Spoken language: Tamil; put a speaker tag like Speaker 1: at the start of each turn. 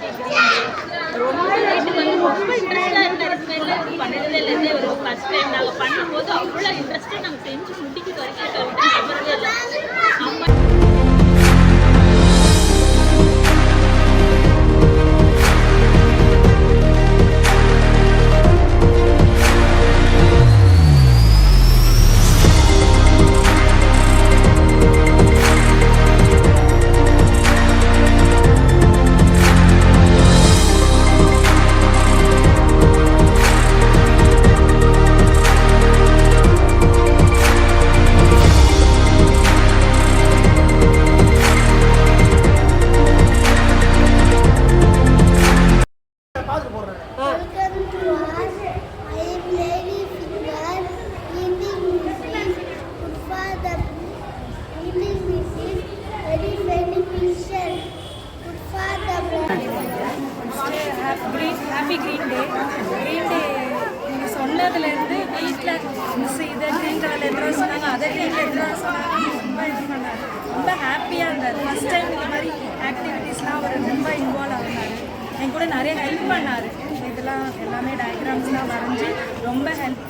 Speaker 1: ரொம்ப எனக்கு வந்து ரொம்ப இன்ட்ரெஸ்டாக இருந்தார் ஸ்மெல்ல பண்ணதிலே இருந்தே ஒரு ஃபஸ்ட் டைம் நாங்கள் பண்ணும்போது அவ்வளோ இன்ட்ரெஸ்ட்டாக நாங்கள் செஞ்சு கிரீன் சொன்னதுலேருந்து வீட்டில் மிஸ் இதை கிரீன் கலரில் சொன்னாங்க? அதை ரொம்ப இது பண்ணார் ரொம்ப ஹாப்பியாக இருந்தார். ஃபஸ்ட் டைம் இந்த மாதிரி ஆக்டிவிட்டீஸ்லாம் அவர் ரொம்ப இன்வால்வ் ஆகினார். என் நிறைய ஹெல்ப் பண்ணார். இதெல்லாம் எல்லாமே டயக்ராம்ஸ்லாம் வரைஞ்சி ரொம்ப ஹெல்ப்